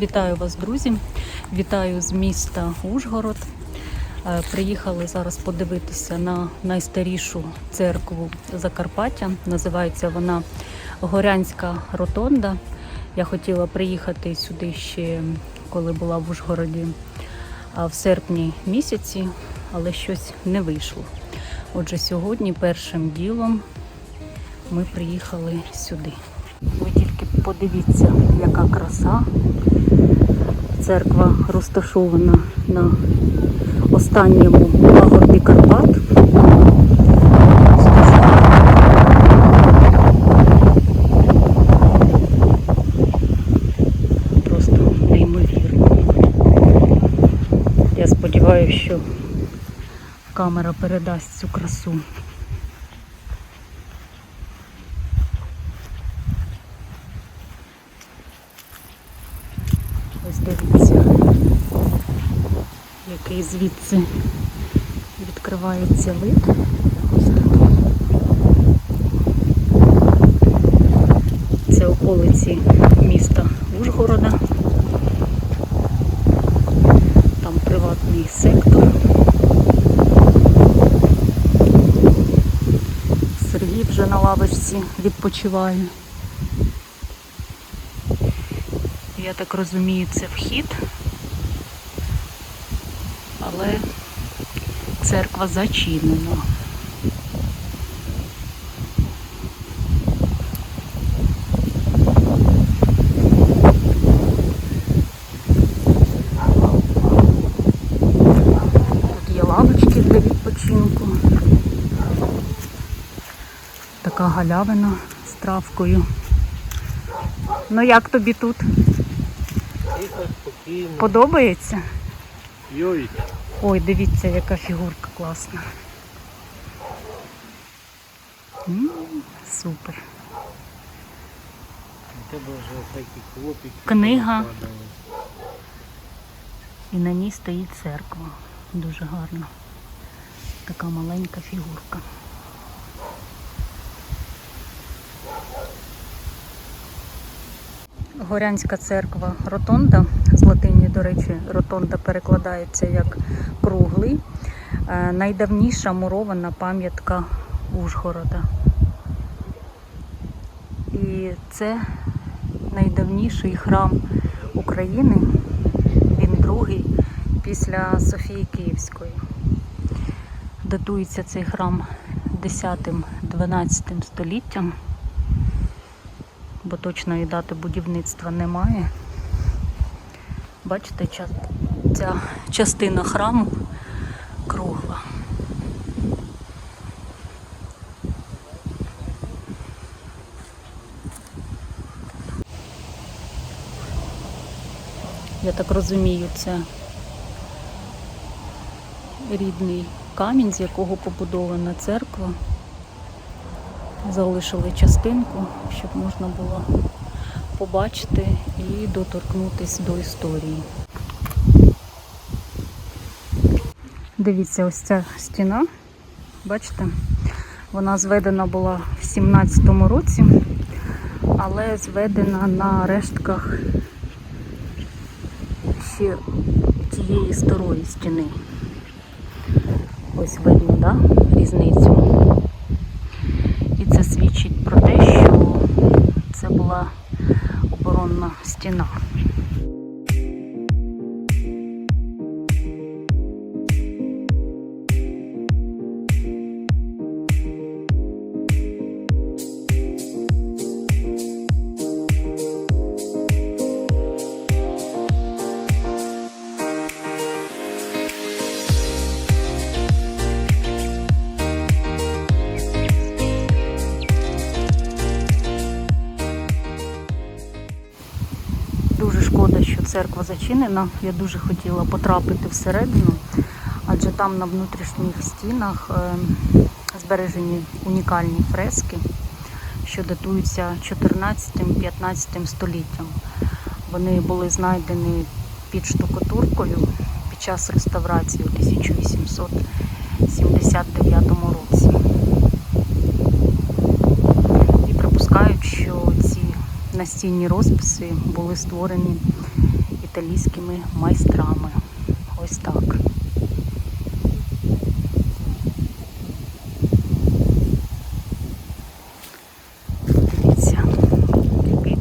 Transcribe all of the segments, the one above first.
Вітаю вас, друзі! Вітаю з міста Ужгород. Е, Приїхали зараз подивитися на найстарішу церкву Закарпаття. Називається вона Горянська Ротонда. Я хотіла приїхати сюди ще коли була в Ужгороді в серпні місяці, але щось не вийшло. Отже, сьогодні першим ділом ми приїхали сюди. Подивіться, яка краса. Церква розташована на останньому пагорбі Карпат. Просто неймовірно. Я сподіваюся, що камера передасть цю красу. Ось дивіться, який звідси відкривається вид. Це околиці міста Ужгорода. Там приватний сектор. Сергій вже на лавочці відпочиває. Я так розумію, це вхід. Але церква зачинена. Тут є лавочки для відпочинку. Така галявина з травкою. Ну як тобі тут? Подобається? Йой, Ой, дивіться, яка фігурка класна. М, Супер. такі хлопики. Книга. І на ній стоїть церква. Дуже гарна. Така маленька фігурка. Горянська церква Ротонда. З латині, до речі, ротонда перекладається як круглий. Е, Найдавніша мурована пам'ятка Ужгорода. І це найдавніший храм України. Він другий після Софії Київської. Датується цей храм 10-12 століттям, бо точної дати будівництва немає. Бачите, ця частина храму кругла. Я так розумію, це рідний камінь, з якого побудована церква. Залишили частинку, щоб можна було побачити і доторкнутися до історії. Дивіться, ось ця стіна, бачите, вона зведена була в 17-му році, але зведена на рештках ще тієї старої стіни. Ось видно, да? різницю. І це свідчить про те, що це була оборонна стіна. Церква зачинена. Я дуже хотіла потрапити всередину, адже там на внутрішніх стінах е, збережені унікальні фрески, що датуються 14-15 століттям. Вони були знайдені під штукатуркою під час реставрації у 1879 році. І припускають, що ці настінні розписи були створені італійськими майстрами. Ось так.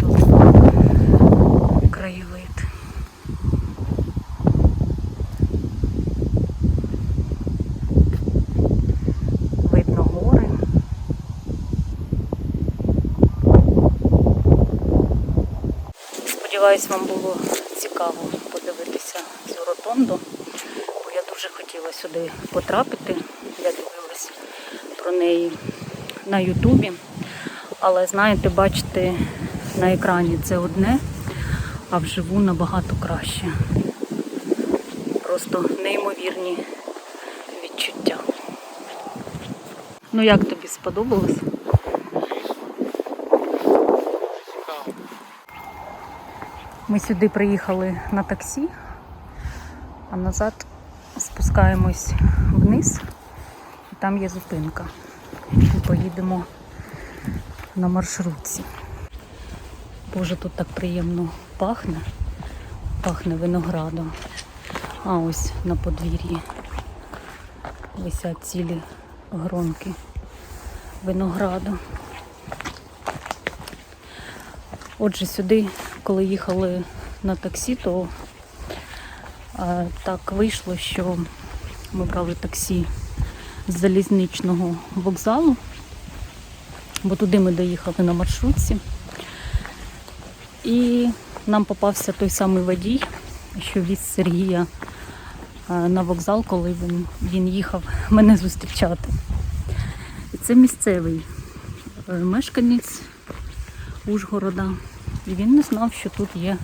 Тут краєвид. Видно гори. Сподіваюсь, вам було цікаво подивитися цю ротонду, бо я дуже хотіла сюди потрапити. Я дивилась про неї на Ютубі. Але знаєте, бачите, на екрані це одне, а вживу набагато краще. Просто неймовірні відчуття. Ну як тобі сподобалось? Ми сюди приїхали на таксі, а назад спускаємось вниз, і там є зупинка. І поїдемо на маршрутці. Боже, тут так приємно пахне. Пахне виноградом. А ось на подвір'ї висять цілі гронки винограду. Отже, сюди, коли їхали на таксі, то е, так вийшло, що ми брали таксі з залізничного вокзалу, бо туди ми доїхали на маршрутці. І нам попався той самий водій, що віз Сергія е, на вокзал, коли він, він їхав мене зустрічати. І це місцевий е, мешканець Ужгорода. І він не знав, що тут є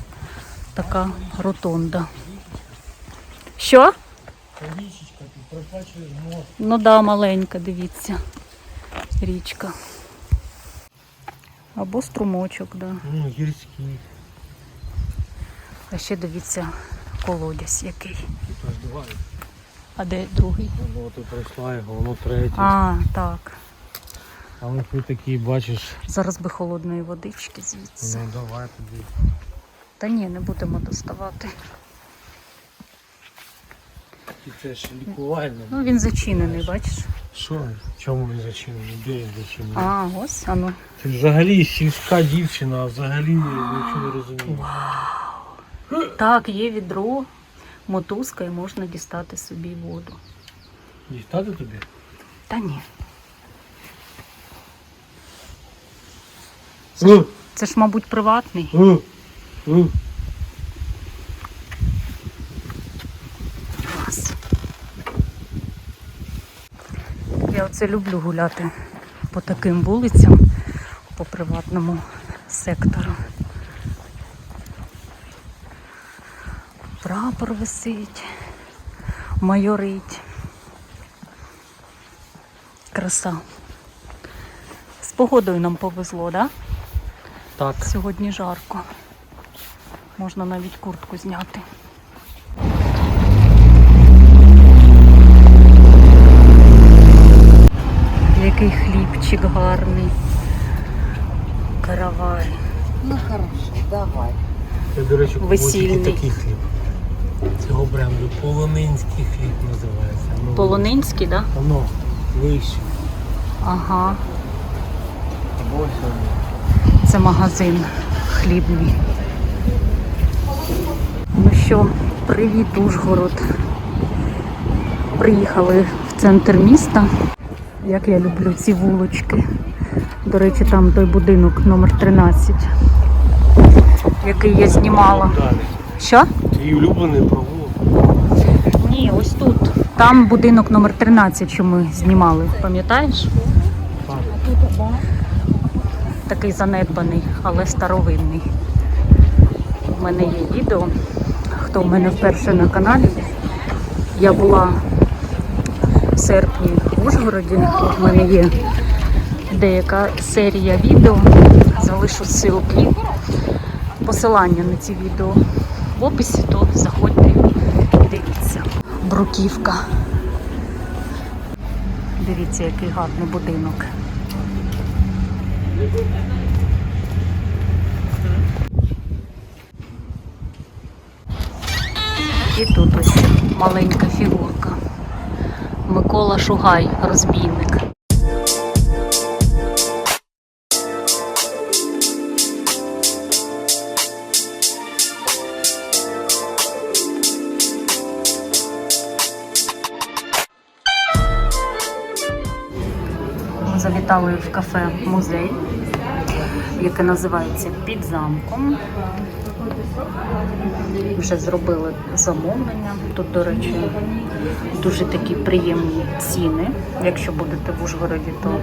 така ротонда. Що? Річечка, ти прокачуєш мост. Ну да, маленька, дивіться. Річка. Або струмочок, да. Ну, гірський. А ще дивіться колодязь який. Тут аж два. А де другий? Воно тут пройшла його, воно третє. А, так. Але ти такий бачиш. Зараз би холодної водички звідси. Ну давай тоді. Та ні, не будемо доставати. І це ж лікувально. Ну він зачинений, бачиш? Що? Чому він зачинений? Де він зачинений? А, ось, а ну. Ти взагалі сільська дівчина, а взагалі нічого не розуміє. Так, є відро, мотузка і можна дістати собі воду. Дістати тобі? Та ні. У, Це ж, мабуть, приватний. у, у. Клас. Я оце люблю гуляти по таким вулицям, по приватному сектору. Прапор висить, майорить. Краса. З погодою нам повезло, так? Так. Сьогодні жарко. Можна навіть куртку зняти. Який хлібчик гарний. Каравай. Ну хорошо, давай. Це, до речі, Весільний. такий хліб. Цього бренду полонинський хліб називається. Ну, Полонинський, так? Да? Воно вище. Ага. Воно. Це магазин хлібний. Ну що, привіт, Ужгород. Приїхали в центр міста. Як я люблю ці вулочки. До речі, там той будинок номер 13, який я знімала. Що? Твій улюблений провулок. Ні, ось тут. Там будинок номер 13, що ми знімали, пам'ятаєш? Так. Такий занедбаний, але старовинний. У мене є відео. Хто в мене вперше на каналі? Я була в серпні в Ужгороді. В мене є деяка серія відео. Залишу ссылки, посилання на ці відео в описі, то заходьте і дивіться. Бруківка. Дивіться, який гарний будинок. І тут ось маленька фігурка. Микола Шугай, розбійник. Завітали в кафе музей, яке називається Під замком. Вже зробили замовлення. Тут, до речі, дуже такі приємні ціни. Якщо будете в Ужгороді, то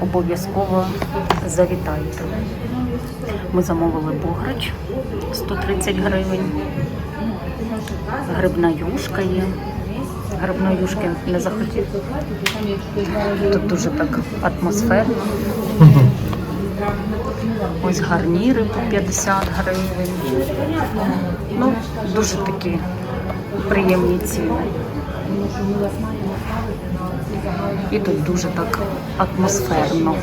обов'язково завітайте. Ми замовили бограч 130 гривень. Грибна юшка є. Грибної юшки не захотів. Тут дуже так атмосферно. Ось гарніри по 50 гривень. Ну, дуже такі приємні ціни. І тут дуже так атмосферно.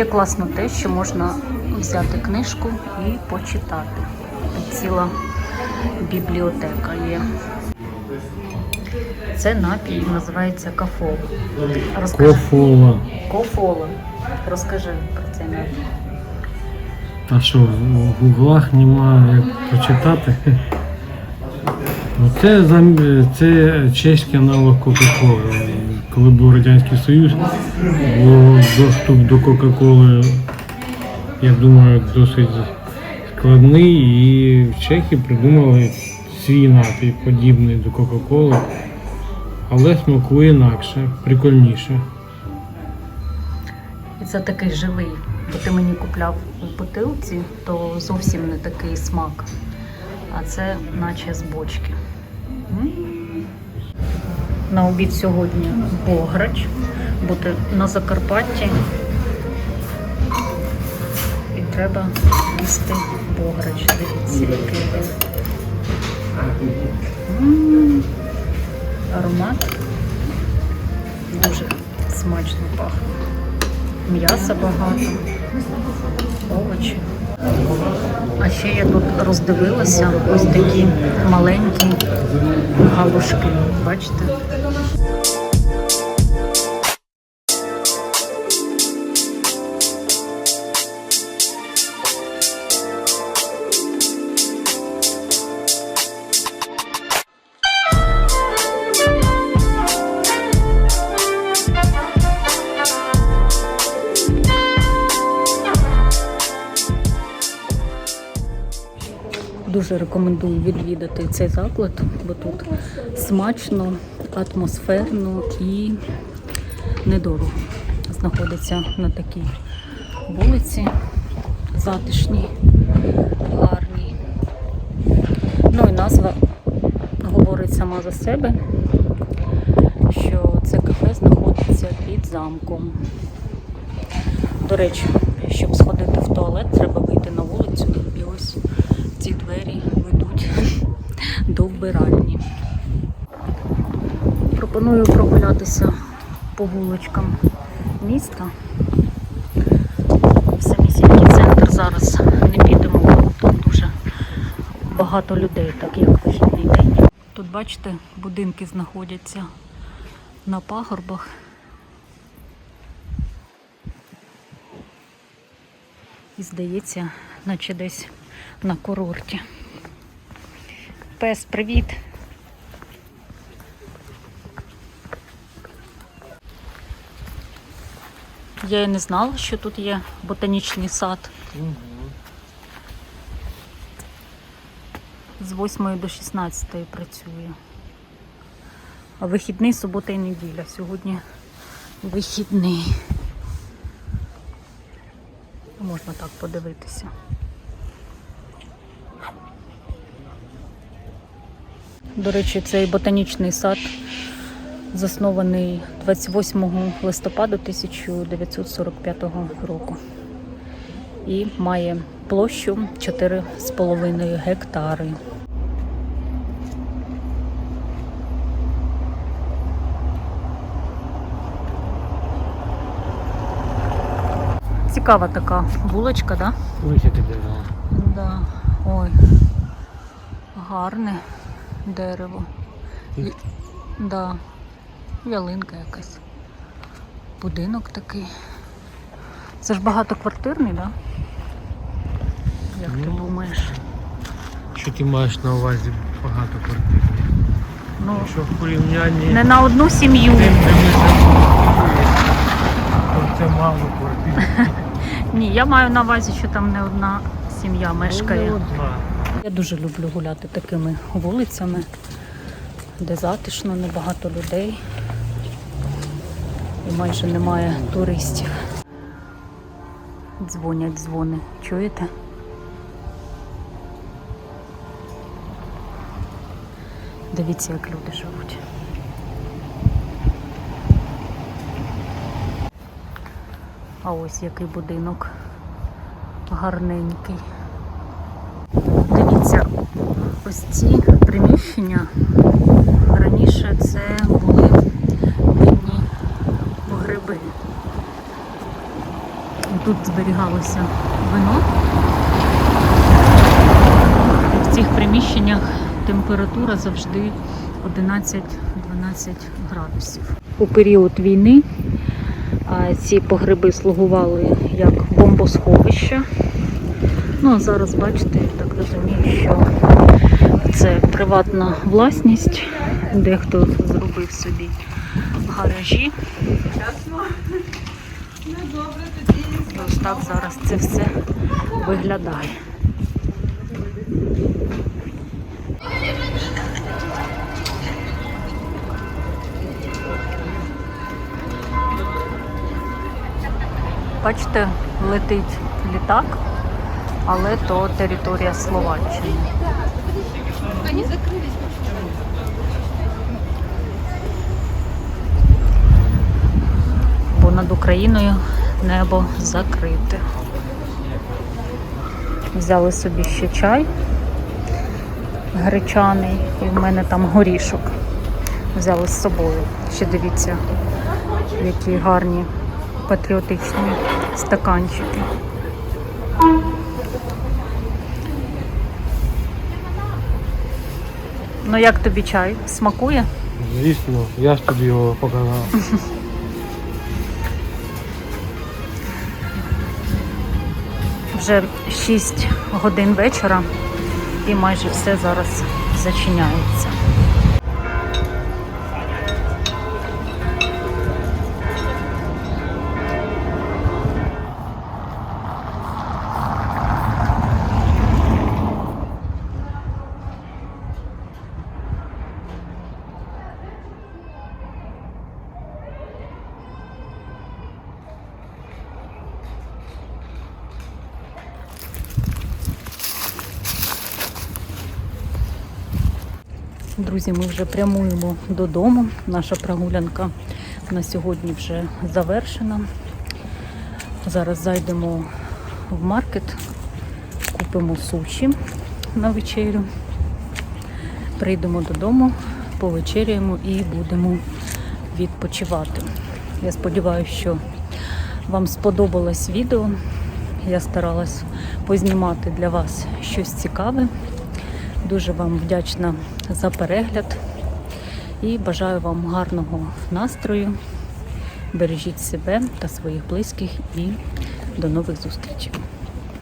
Ще класно те, що можна взяти книжку і почитати. Тут ціла бібліотека є. Це напій називається кафол. Розкажи. Кофола. Кофола. Розкажи про цей напій. А що, в гуглах немає як прочитати? Ну, Це, зам- це чеський аналог Кока-Коли. Коли був Радянський Союз, був доступ до Кока-Коли, я думаю, досить складний. І в Чехії придумали свій напій, подібний до Кока-Коли, але смакує інакше, прикольніше. І це такий живий. Бо ти мені купляв у бутилці, то зовсім не такий смак. А це наче з бочки. На обід сьогодні бограч. Бути на Закарпатті. І треба їсти бограч. Дивіться, який він. Аромат дуже смачно пахне. М'яса багато, овочі. А ще я тут роздивилася ось такі маленькі галушки. Бачите? Дуже рекомендую відвідати цей заклад, бо тут смачно, атмосферно і недорого. Знаходиться на такій вулиці, затишній, гарній. Ну і назва говорить сама за себе, що це кафе знаходиться під замком. До речі, щоб сходити в туалет, треба вийти на вулицю ці двері ведуть до вбиральні. Пропоную прогулятися по вуличкам міста. В самісінький центр зараз не підемо, тут дуже багато людей, так як вихідний день. Тут, бачите, будинки знаходяться на пагорбах. І здається, наче десь на курорті. Пес, привіт! Я і не знала, що тут є ботанічний сад. З 8 до 16 працює. А вихідний субота і неділя. Сьогодні вихідний. Можна так подивитися. До речі, цей ботанічний сад заснований 28 листопада 1945 року і має площу 4,5 гектари. Цікава така вуличка, да? Висяти дерево. Да. Ой. Гарне дерево. І- Да. Ялинка якась. Будинок такий. Це ж багатоквартирний, да? Як ти Ну. думаєш? Що ти маєш на увазі багато квартир? Ну, Якщо в порівнянні не на одну сім'ю. це мало квартир. Ні, я маю на увазі, що там не одна сім'я Ну, мешкає. не одна. Я дуже люблю гуляти такими вулицями, де затишно, небагато людей і майже немає туристів. Дзвонять дзвони. Чуєте? Дивіться, як люди живуть. А ось який будинок гарненький. Ось ці приміщення раніше це були винні погреби. Тут зберігалося вино. В цих приміщеннях температура завжди 11-12 градусів. У період війни ці погреби слугували як бомбосховище. Ну, а зараз бачите, що це приватна власність. Дехто зробив собі гаражі. Ось так зараз це все виглядає. Бачите, летить літак, але то територія Словаччини. Бо над Україною небо закрите. Взяли собі ще чай гречаний, і в мене там горішок. Взяли з собою. Ще дивіться, які гарні патріотичні стаканчики. Ну як тобі чай? Смакує? Звісно, я ж тобі його показав. Вже 6 годин вечора і майже все зараз зачиняється. Друзі, ми вже прямуємо додому. Наша прогулянка на сьогодні вже завершена. Зараз зайдемо в маркет, купимо суші на вечерю. Прийдемо додому, повечеряємо і будемо відпочивати. Я сподіваюся, що вам сподобалось відео. Я старалась познімати для вас щось цікаве. Дуже вам вдячна за перегляд і бажаю вам гарного настрою. Бережіть себе та своїх близьких і до нових зустрічей.